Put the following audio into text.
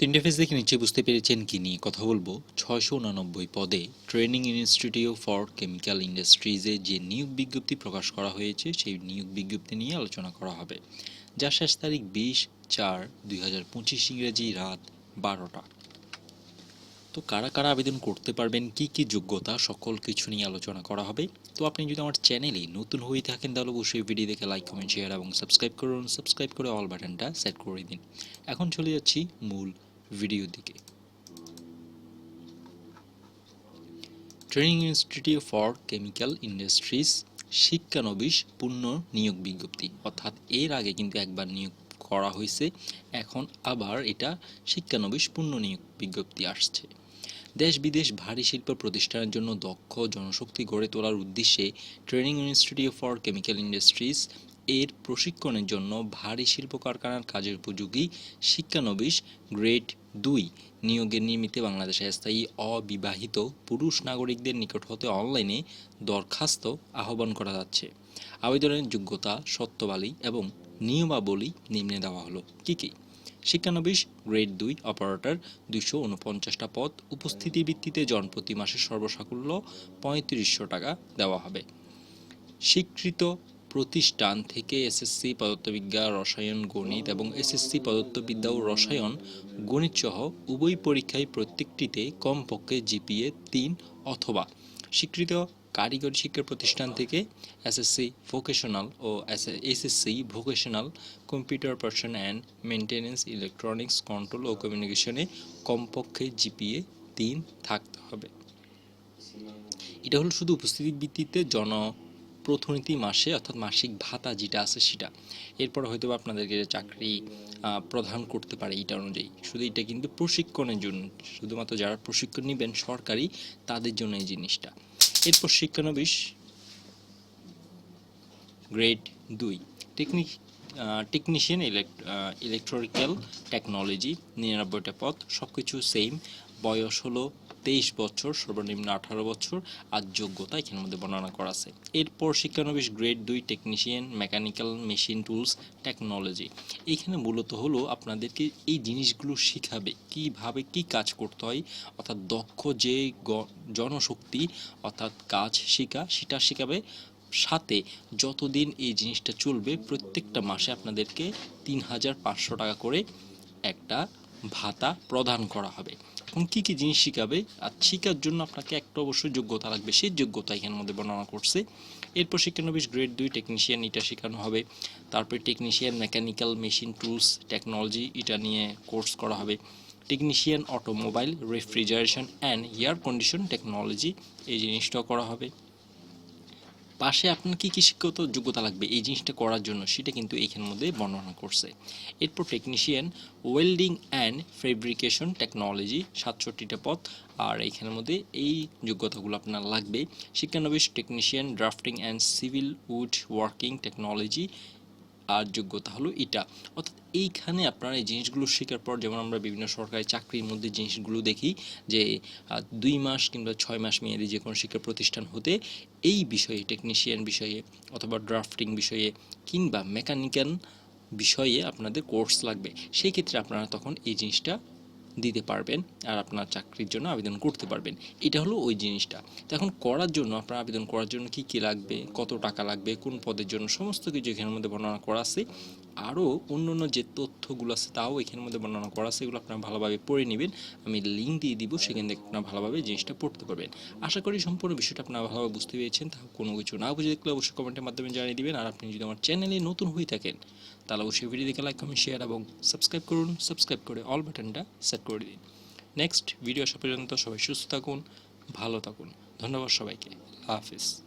তিনটে ফেজ দেখে নিচে বুঝতে পেরেছেন কি নিয়ে কথা বলব। ছয়শো উনানব্বই পদে ট্রেনিং ইনস্টিটিউট ফর কেমিক্যাল ইন্ডাস্ট্রিজে যে নিয়োগ বিজ্ঞপ্তি প্রকাশ করা হয়েছে, সেই নিয়োগ বিজ্ঞপ্তি নিয়ে আলোচনা করা হবে। যার শেষ তারিখ বিশ চার দুই হাজার পঁচিশ ইংরেজি রাত বারোটা। তো কারা কারা আবেদন করতে পারবেন, কি কি যোগ্যতা, সকল কিছু নিয়ে আলোচনা করা হবে। তো আপনি যদি আমার চ্যানেলে নতুন হয়ে থাকেন, তাহলে অবশ্যই ভিডিও দেখে লাইক কমেন্ট শেয়ার এবং সাবস্ক্রাইব করুন। সাবস্ক্রাইব করে অল বাটনটা সেট করে দিন। এখন চলে যাচ্ছি মূল ভিডিওর দিকে। Training institute for chemical industries শিক্ষানবিশ পূর্ণ নিয়োগ বিজ্ঞপ্তি। অর্থাৎ এর আগে কিন্তু একবার নিয়োগ করা হয়েছে, এখন আবার এটা শিক্ষানবিশ পূর্ণ নিয়োগ বিজ্ঞপ্তি আসছে। দেশ বিদেশ ভারী শিল্প প্রতিষ্ঠানের জন্য দক্ষ জনশক্তি গড়ে তোলার উদ্দেশ্যে training institute for chemical industries এর প্রশিক্ষণের জন্য ভারী শিল্প কারখানার কাজের উপযোগী শিক্ষানবিশ গ্রেড দুই নিয়োগের নিমিত্তে বাংলাদেশে স্থায়ী অবিবাহিত পুরুষ নাগরিকদের নিকট হতে অনলাইনে দরখাস্ত আহ্বান করা যাচ্ছে। আবেদনের যোগ্যতা, সত্যবালী এবং নিয়মাবলী নিম্নে দেওয়া হলো। কী কী? শিক্ষানবিশ গ্রেড দুই অপারেটর দুইশো উনপঞ্চাশটা পদ, উপস্থিতি ভিত্তিতে জনপ্রতি মাসে সর্বসাকুল্য পঁয়ত্রিশশো টাকা দেওয়া হবে। স্বীকৃত প্রতিষ্ঠান থেকে এসএসসি পদার্থবিদ্যা, রসায়ন, গণিত এবং এসএসসি পদার্থবিদ্যা ও রসায়ন গণিত সহ উভয় পরীক্ষায় প্রত্যেকটিতে কমপক্ষে জিপিএ তিন অথবা স্বীকৃত কারিগরি শিক্ষা প্রতিষ্ঠান থেকে SSC vocational O SSC vocational computer person and maintenance electronics control ও কমিউনিকেশনে কমপক্ষে জিপিএ তিন থাকতে হবে। এটা হলো শুধু উপস্থিতির ভিত্তিতে জন প্রথনীতি মাসে, অর্থাৎ মাসিক ভাতা যেটা আছে সেটা। এরপর হয়তো আপনাদেরকে চাকরি প্রদান করতে পারে এটা অনুযায়ী। শুধু এটা কিন্তু প্রশিক্ষণের জন্য, শুধুমাত্র যারা প্রশিক্ষণ নেবেন সরকারি, তাদের জন্য এই জিনিসটা। এরপর শিক্ষানবিশ, গ্রেড দুই। টেকনিক টেকনিশিয়ান ইলেকট্রিক্যাল টেকনোলজি নিরানব্বইটা পথ সব কিছু সেম বয়স হলো তেইশ বছর, সর্বনিম্ন আঠারো বছর, আর যোগ্যতা এখানের মধ্যে বর্ণনা করা আছে। এরপর শিক্ষানবিশ গ্রেড দুই, technician, mechanical, machine tools, technology. এখানে মূলত হলো আপনাদেরকে এই জিনিসগুলো শিখাবে, কীভাবে কি কাজ করতে হয়, অর্থাৎ দক্ষ যে জনশক্তি, অর্থাৎ কাজ শেখা, সেটা শেখাবে। সাথে যতদিন এই জিনিসটা চলবে, প্রত্যেকটা মাসে আপনাদেরকে তিন হাজার পাঁচশো টাকা করে একটা ভাতা প্রদান করা হবে। এখন কি কি জিনিস শিখাবে? আর শেখার জন্য আপনাকে একটা অবশ্যই যোগ্যতা লাগবে। সেই যোগ্যতা এখানের মধ্যে বর্ণনা করছে। এরপর শিক্ষানবিশ গ্রেড দুই টেকনিশিয়ান এটা শেখানো হবে। তারপরে technician mechanical machine tools technology এটা নিয়ে কোর্স করা হবে। Technician automobile refrigeration and air condition technology এই জিনিসটাও করা হবে। পাশে আপনার কি কী শিক্ষাগত যোগ্যতা লাগবে এই জিনিসটা করার জন্য সেটা কিন্তু এইখানের মধ্যে বর্ণনা করছে। এরপর technician welding and fabrication technology সাতষট্টিটা পথ আর এইখানের মধ্যে এই যোগ্যতাগুলো আপনার লাগবে। শিক্ষানবিশ technician drafting and civil wood working technology আর যোগ্যতা হলো এটা। অর্থাৎ এইখানে আপনারা এই জিনিসগুলো শেখার পর, যেমন আমরা বিভিন্ন সরকারি চাকরির মধ্যে জিনিসগুলো দেখি যে দুই মাস কিংবা ছয় মাস মেয়াদি যে কোনো শিক্ষা প্রতিষ্ঠান হতে এই বিষয়ে টেকনিশিয়ান বিষয়ে অথবা ড্রাফটিং বিষয়ে কিংবা মেকানিক্যাল বিষয়ে আপনাদের কোর্স লাগবে। সেই ক্ষেত্রে আপনারা তখন এই জিনিসটা দিতে পারবেন আর আপনার চাকরির জন্য আবেদন করতে পারবেন। এটা হলো ওই জিনিসটা। তো এখন করার জন্য আপনার আবেদন করার জন্য কি কি লাগবে, কত টাকা লাগবে, কোন পদের জন্য, সমস্ত কিছু এখানের মধ্যে বর্ণনা করা আছে। আরও অন্য অন্য যে তথ্যগুলো আছে তাও এখানের মধ্যে বর্ণনা করা আছে, এগুলো আপনারা ভালোভাবে পড়ে নেবেন। আমি লিঙ্ক দিয়ে দিব, সেখান থেকে আপনারা ভালোভাবে জিনিসটা পড়তে পারবেন। আশা করি সম্পূর্ণ বিষয়টা আপনারা ভালোভাবে বুঝতে পেরেছেন। তা কোনো কিছু না বুঝে দেখলে অবশ্যই কমেন্টের মাধ্যমে জানিয়ে দিবেন। আর আপনি যদি আমার চ্যানেলে নতুন হয়ে থাকেন, তাহলে অবশ্যই ভিডিও দেখে লাইক কমেন্ট শেয়ার এবং সাবস্ক্রাইব করুন। সাবস্ক্রাইব করে অল বাটনটা সেট করে দিন নেক্সট ভিডিও আসা পর্যন্ত সবাই সুস্থ থাকুন ভালো থাকুন। ধন্যবাদ সবাইকে। হাফিজ।